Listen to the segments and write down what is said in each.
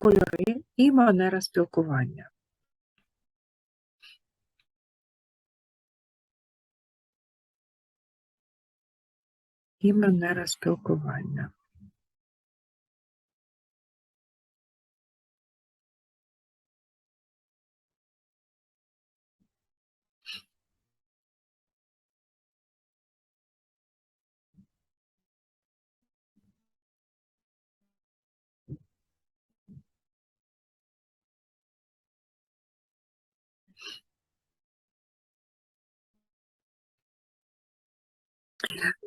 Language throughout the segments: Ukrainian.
кольори і манера спілкування. І манера спілкування.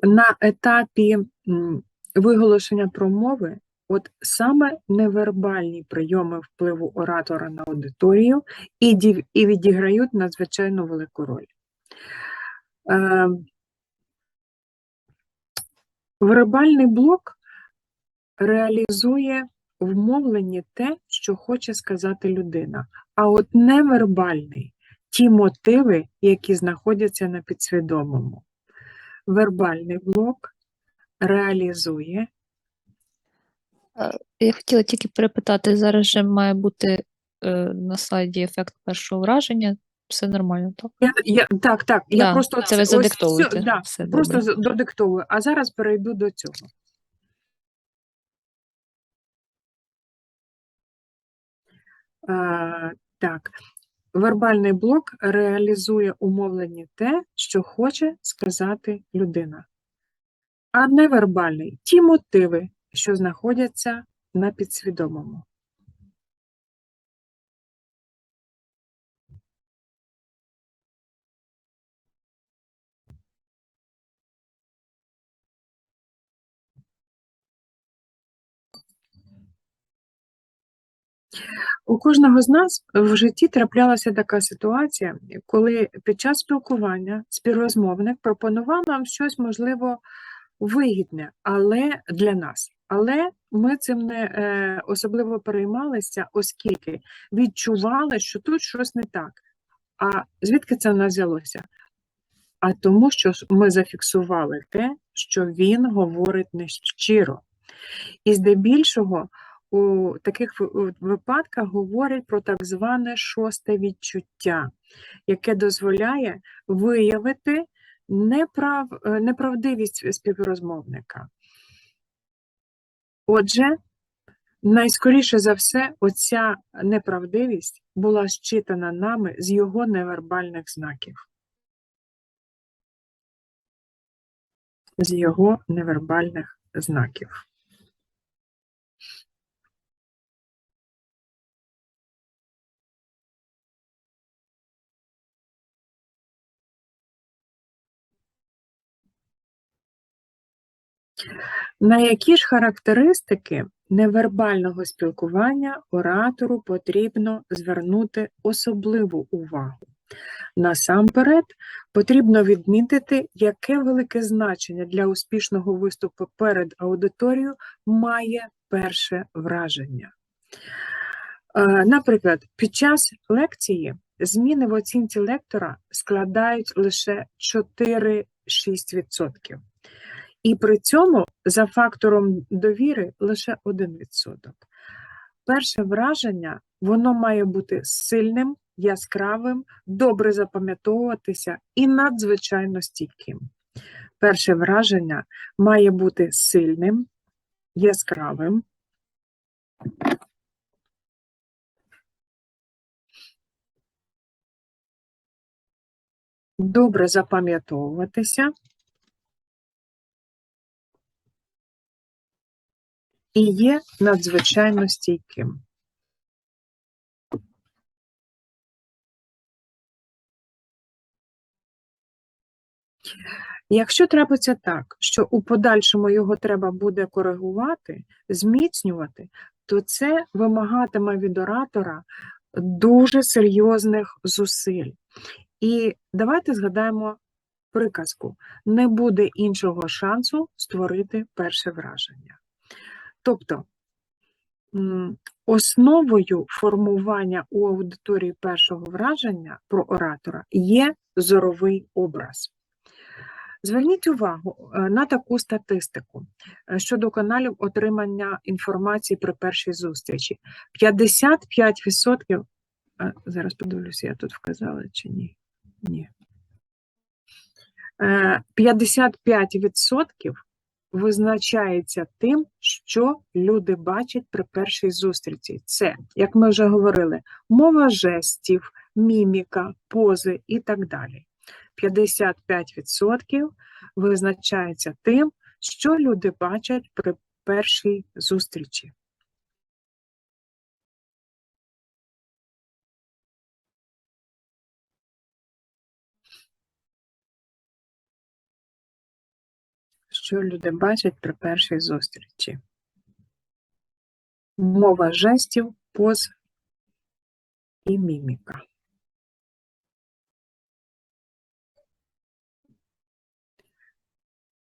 На етапі виголошення промови, от саме невербальні прийоми впливу оратора на аудиторію і, і відіграють надзвичайно велику роль. Е, Вербальний блок реалізує в мовленні те, що хоче сказати людина, а от невербальний ті мотиви, які знаходяться на підсвідомому. Вербальний блок реалізує Я хотіла тільки перепитати, зараз же має бути е, на слайді ефект першого враження. Все нормально, так? Я, я, так, так, я просто це ви ось задиктовуєте. всю- да, Все просто добре. додиктовую, а зараз перейду до цього. А, так, вербальний блок реалізує умовлені те, що хоче сказати людина. А невербальний ті мотиви, що знаходяться на підсвідомому. У кожного з нас в житті траплялася така ситуація, коли під час спілкування співрозмовник пропонував нам щось, можливо, вигідне, але для нас. Але ми цим не е, особливо переймалися, оскільки відчували, що тут щось не так. А звідки це в нас взялося? А тому, що ми зафіксували те, що він говорить нещиро. І здебільшого у таких випадках говорять про так зване шосте відчуття, яке дозволяє виявити неправ, е, неправдивість співрозмовника. Отже, найскоріше за все, оця неправдивість була щитана нами з його невербальних знаків. З його невербальних знаків. На які ж характеристики невербального спілкування оратору потрібно звернути особливу увагу? Насамперед, потрібно відмітити, яке велике значення для успішного виступу перед аудиторією має перше враження. Е, Наприклад, під час лекції зміни в оцінці лектора складають лише 4-6%. І при цьому за фактором довіри лише 1%. Перше враження воно має бути сильним, яскравим, добре запам'ятовуватися і надзвичайно стійким. Перше враження має бути сильним, яскравим, добре запам'ятовуватися і є надзвичайно стійким. Якщо трапиться так, що у подальшому його треба буде коригувати, зміцнювати, то це вимагатиме від оратора дуже серйозних зусиль. І давайте згадаємо приказку: не буде іншого шансу створити перше враження. Тобто основою формування у аудиторії першого враження про оратора є зоровий образ. Зверніть увагу е, на таку статистику е, щодо каналів отримання інформації при першій зустрічі. 55%, е, зараз подивлюся, я тут вказала чи ні. Ні. Е, 55% визначається тим, що люди бачать при першій зустрічі. Це, як ми вже говорили, мова жестів, міміка, пози і так далі. 55% визначається тим, що люди бачать при першій зустрічі. Що люди бачать при першій зустрічі? Мова жестів, поз і міміка.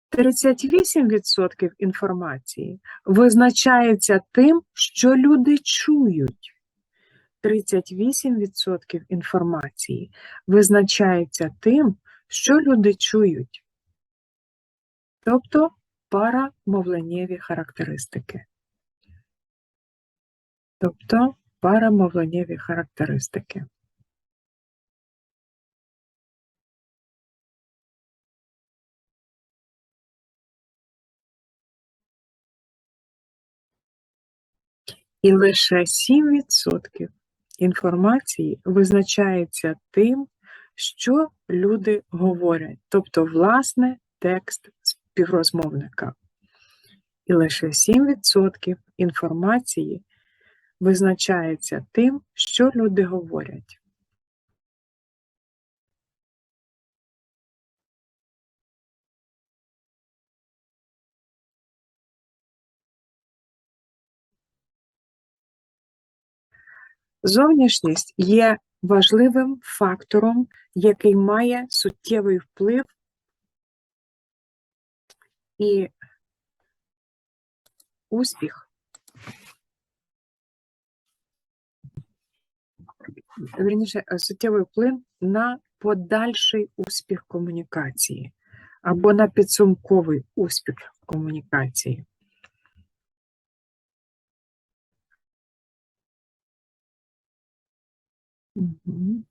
Тридцять інформації визначається тим, що люди чують. 38% інформації визначається тим, що люди чують. Тобто парамовленнєві характеристики. Тобто парамовленнєві характеристики. І лише 7% інформації визначається тим, що люди говорять, тобто, власне, текст співрозмовника. І лише 7% інформації визначається тим, що люди говорять. Зовнішність є важливим фактором, який має суттєвий вплив і успіх. Вірніше, е, суттєвий вплив на подальший успіх комунікації або на підсумковий успіх комунікації. Мгм.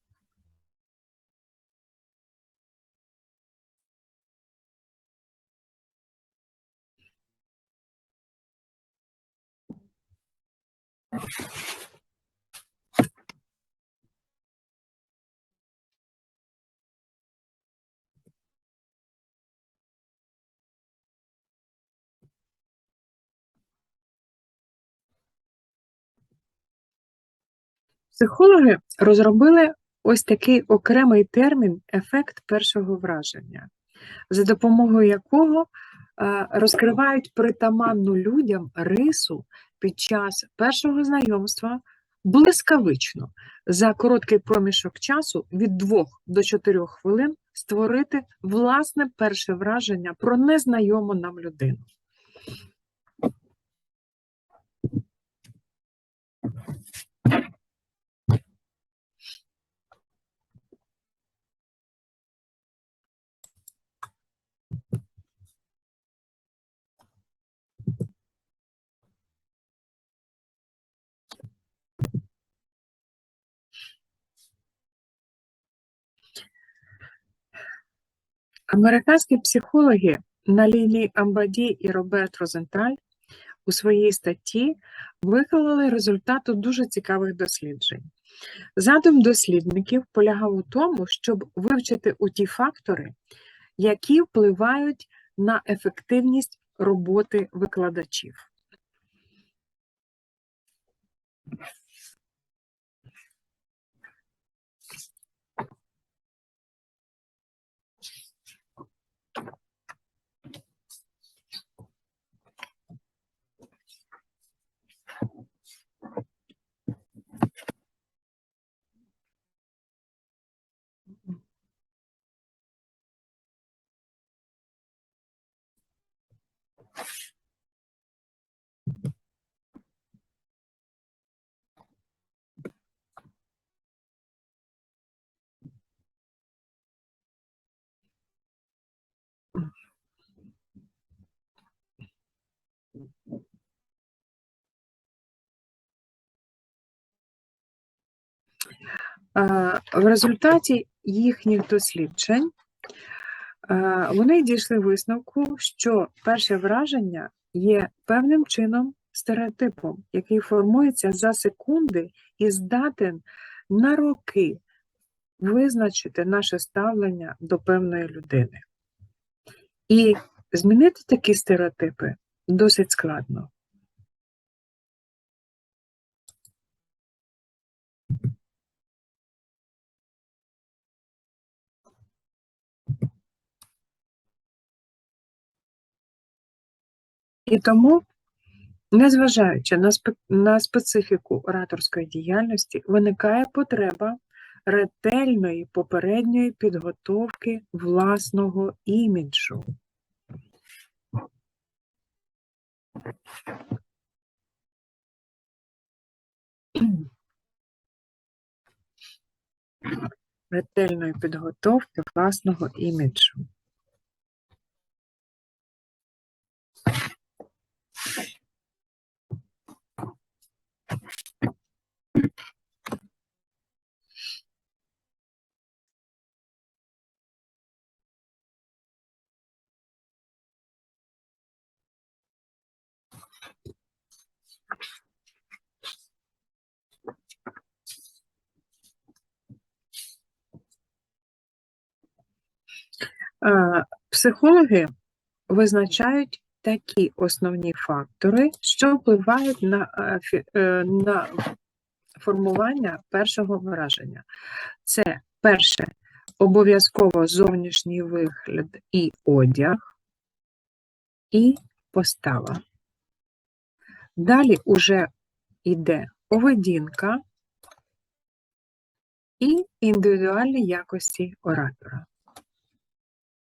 Психологи розробили ось такий окремий термін ефект першого враження, за допомогою якого розкривають притаманну людям рису під час першого знайомства блискавично за короткий проміжок часу від 2 до 4 хвилин створити власне перше враження про незнайому нам людину. Американські психологи Налілі Амбаді і Роберт Розенталь у своїй статті виклали результати дуже цікавих досліджень. Задум дослідників полягав у тому, щоб вивчити у ті фактори, які впливають на ефективність роботи викладачів. В результаті їхніх досліджень вони дійшли висновку, що перше враження є певним чином стереотипом, який формується за секунди і здатен на роки визначити наше ставлення до певної людини. І змінити такі стереотипи досить складно. І тому, незважаючи на, спе- на специфіку ораторської діяльності, виникає потреба ретельної попередньої підготовки власного іміджу. Ретельної підготовки власного іміджу. Психологи визначають такі основні фактори, що впливають на, е, е, на формування першого враження. Це перше обов'язково зовнішній вигляд і одяг, і постава. Далі уже йде поведінка і індивідуальні якості оратора.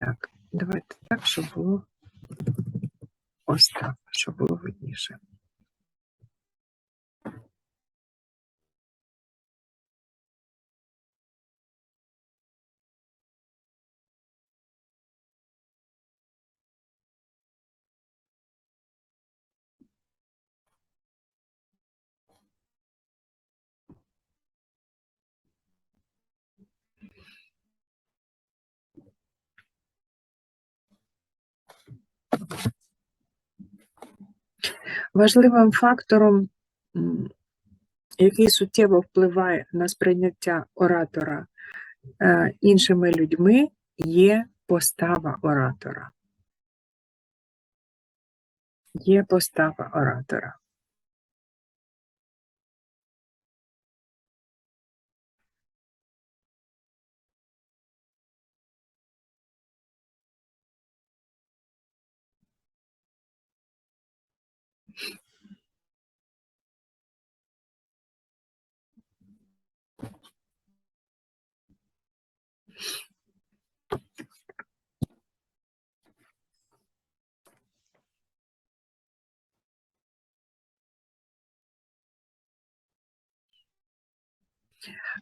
Так, давайте так, щоб було ось так, щоб було видніше. Важливим фактором, який суттєво впливає на сприйняття оратора е, іншими людьми, є постава оратора. Є постава оратора.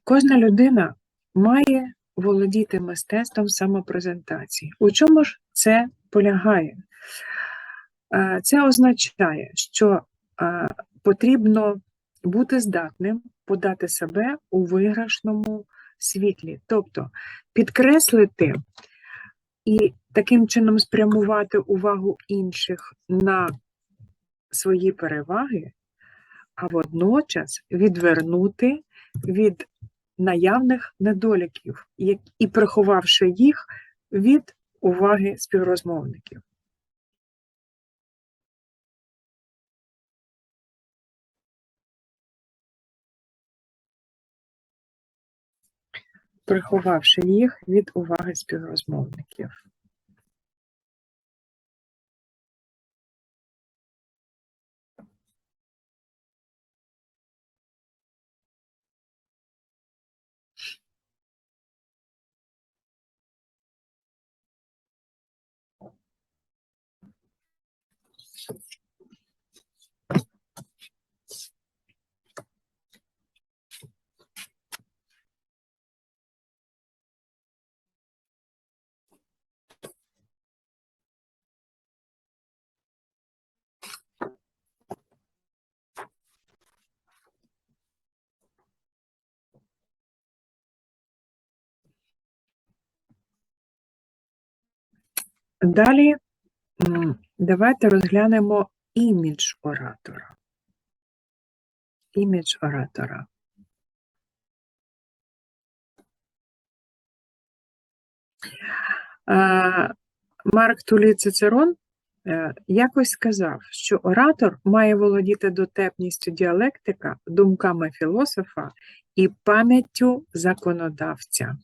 Кожна людина має володіти мистецтвом самопрезентації. У чому ж це полягає? Е, Це означає, що е, потрібно бути здатним подати себе у виграшному світлі, тобто підкреслити і таким чином спрямувати увагу інших на свої переваги, а водночас відвернути від наявних недоліків, і приховавши їх від уваги співрозмовників. Приховавши їх від уваги співрозмовників. Далі давайте розглянемо імідж оратора. Імідж оратора. Марк Тулій Цицерон е, якось сказав, що оратор має володіти дотепністю діалектика, думками філософа і пам'яттю законодавця.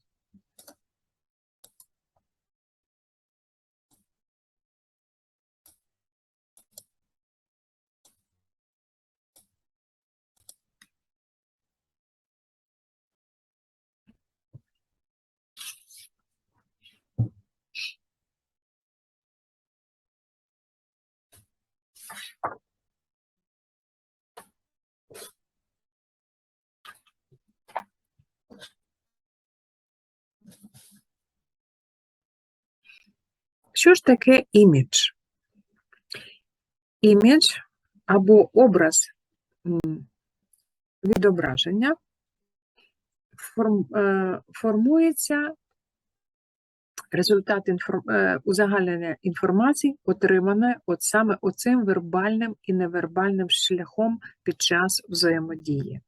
Що ж таке імідж? Імідж або образ відображення е, формується результат інформ, е, узагальнення інформації, отриманої от саме оцим вербальним і невербальним шляхом під час взаємодії.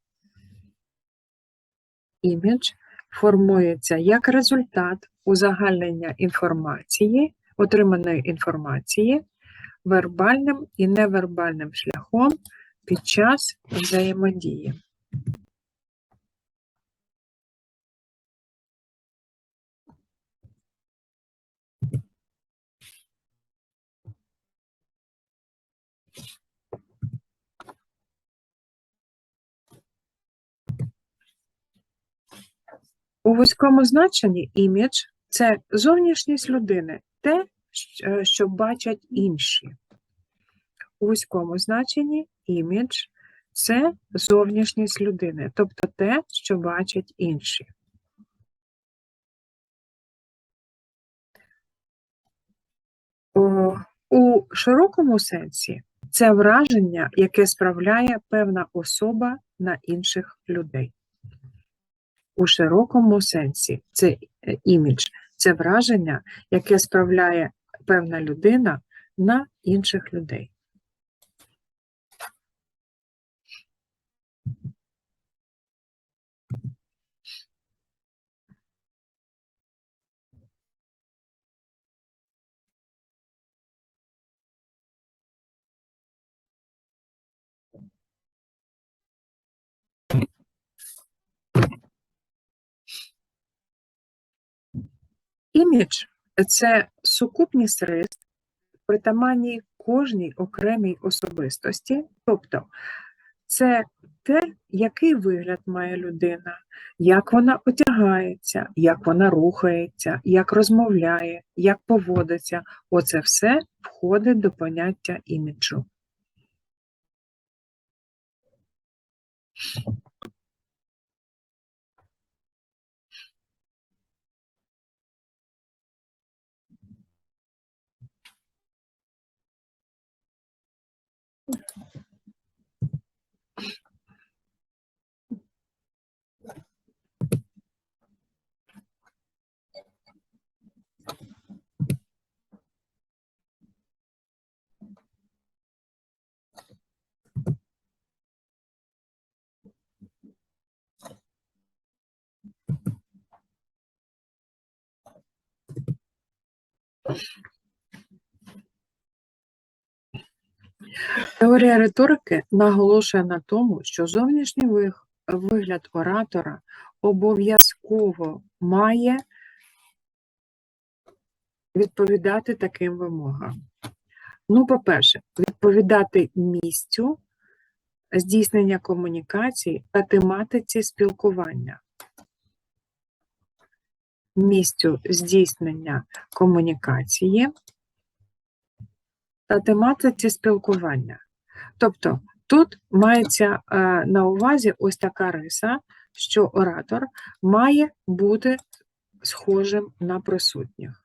Імідж формується як результат узагальнення інформації, отриманої інформації вербальним і невербальним шляхом під час взаємодії. У вузькому значенні імідж це зовнішність людини, те, е, що бачать інші. У вузькому значенні імідж це зовнішність людини, тобто те, що бачать інші. У широкому сенсі це враження, яке справляє певна особа на інших людей. У широкому сенсі це е, імідж, це враження, яке справляє певна людина на інших людей. Імідж це сукупність рис, притаманні кожній окремій особистості, тобто це те, який вигляд має людина, як вона одягається, як вона рухається, як розмовляє, як поводиться. Оце все входить до поняття іміджу. Теорія риторики наголошує на тому, що зовнішній вигляд оратора обов'язково має відповідати таким вимогам. Ну, по-перше, відповідати місцю здійснення комунікації та тематиці спілкування. Місцю здійснення комунікації та тематиці спілкування. Тобто тут мається е, на увазі ось така риса, що оратор має бути схожим на присутніх.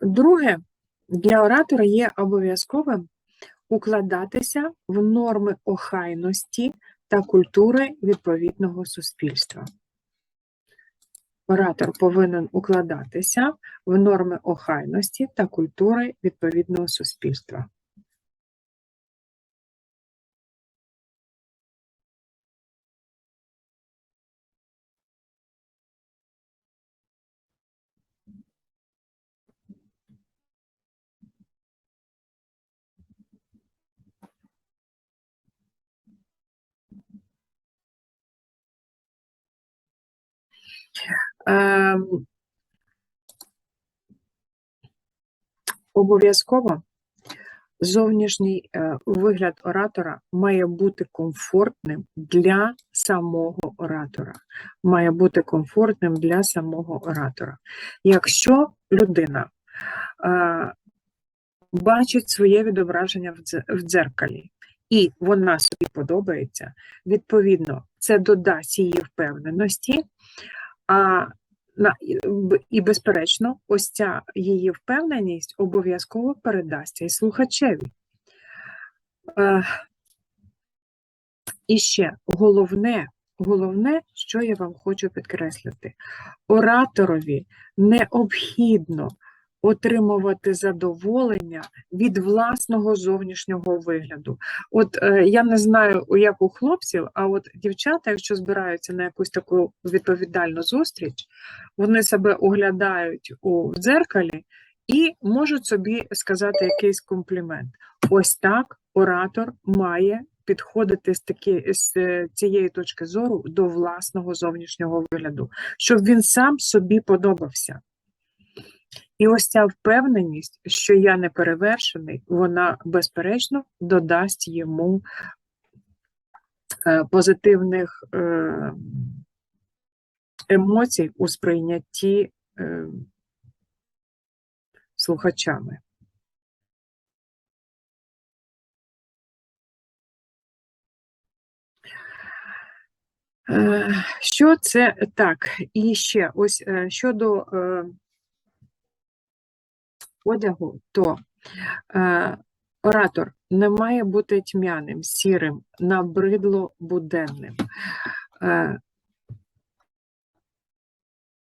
Друге, для оратора є обов'язковим укладатися в норми охайності та культури відповідного суспільства. Оратор повинен укладатися в норми охайності та культури відповідного суспільства. Ем, Обов'язково зовнішній е, вигляд оратора має бути комфортним для самого оратора. Має бути комфортним для самого оратора. Якщо людина е, бачить своє відображення в дзеркалі, і вона собі подобається, відповідно, це додасть її впевненості. А на, і, безперечно, ось ця її впевненість обов'язково передасться і слухачеві. А, і ще головне, головне, що я вам хочу підкреслити: ораторові необхідно отримувати задоволення від власного зовнішнього вигляду. От е, я не знаю, як у хлопців, а от дівчата, якщо збираються на якусь таку відповідальну зустріч, вони себе оглядають у дзеркалі і можуть собі сказати якийсь комплімент. Ось так оратор має підходити з, такі, з цієї точки зору до власного зовнішнього вигляду, щоб він сам собі подобався. І ось ця впевненість, що я не перевершений, вона безперечно додасть йому е, позитивних е, емоцій у сприйнятті е, слухачами. Що це так? І ще ось щодо одягу, то е, оратор не має бути тьмяним, сірим, набридло буденним. Е,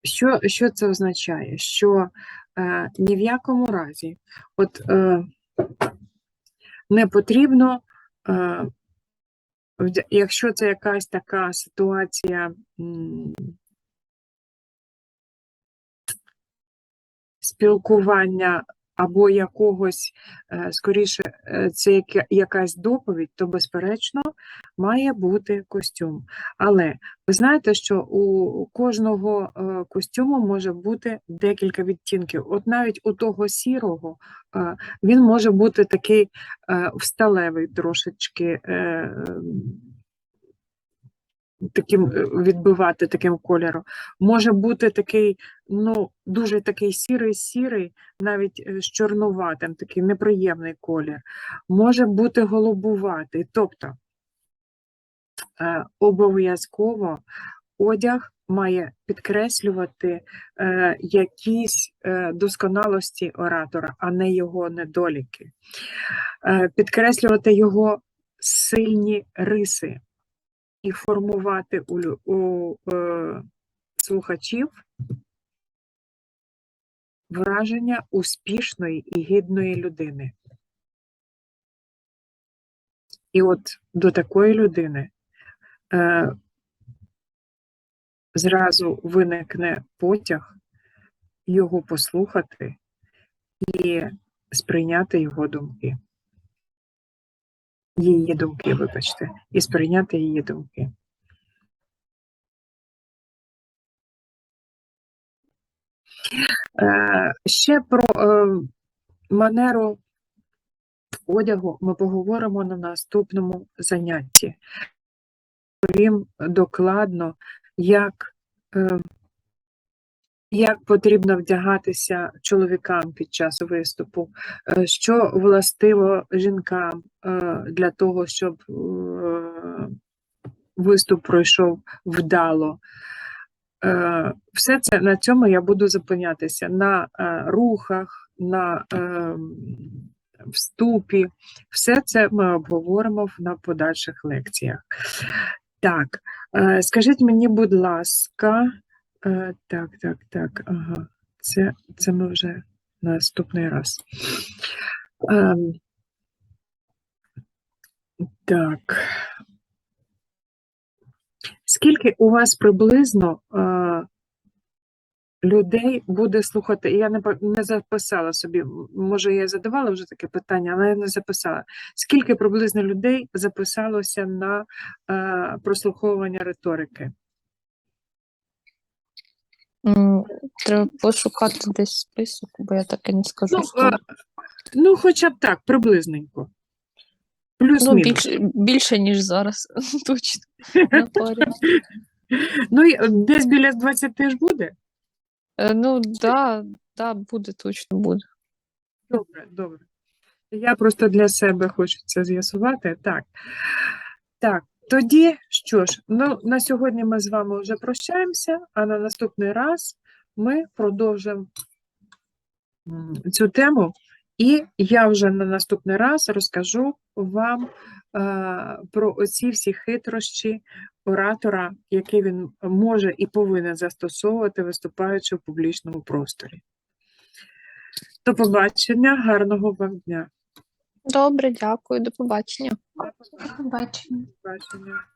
що, що це означає? Що е, ні в якому разі, от е, не потрібно, е, якщо це якась така ситуація м, спілкування або якогось, е, скоріше, е, це якась доповідь, то, безперечно, має бути костюм. Але ви знаєте, що у кожного е, костюму може бути декілька відтінків. От навіть у того сірого він може бути такий всталевий трошечки. Таким е, відбивати таким кольором. Може бути такий, ну, дуже такий сірий-сірий, навіть е, з чорнуватим, такий неприємний колір. Може бути голубуватий. Тобто е, обов'язково одяг має підкреслювати е, якісь е, досконалості оратора, а не його недоліки, е, підкреслювати його сильні риси і формувати у, у е, слухачів враження успішної і гідної людини. І от до такої людини е, зразу виникне потяг його послухати і сприйняти його думки. Її думки, вибачте, і сприйняти її думки. Е, ще про е, манеру одягу ми поговоримо на наступному занятті. Розповім докладно, як, е, як потрібно вдягатися чоловікам під час виступу, е, що властиво жінкам е, для того, щоб е, виступ пройшов вдало. Все це на цьому я буду зупинятися на рухах, на вступі. Все це ми обговоримо на подальших лекціях. Так, скажіть мені, будь ласка, е, так, так, так, ага, це, це ми вже наступний раз. Ем, так. Скільки у вас приблизно е, людей буде слухати? Я не, не записала собі, може, я задавала вже таке питання, але я не записала. Скільки приблизно людей записалося на е, прослуховування риторики? М, Треба пошукати десь список, бо я так і не скажу. Ну, скільки. е, ну, хоча б так, приблизненько. Ну, Плюс-мінус. більше, більше, ніж зараз, точно. На парі. Ну, і, е, десь біля 20 ж буде? Е, Ну, да, да, буде, точно буде. Добре, добре. Я просто для себе хочу це з'ясувати. Так. Так, тоді що ж, ну, на сьогодні ми з вами вже прощаємося, а на наступний раз ми продовжимо цю тему, і я вже на наступний раз розкажу вам е, про оці всі хитрощі оратора, які він може і повинен застосовувати, виступаючи в публічному просторі. До побачення, гарного вам дня. Добре, дякую, до побачення. Побачення. До побачення.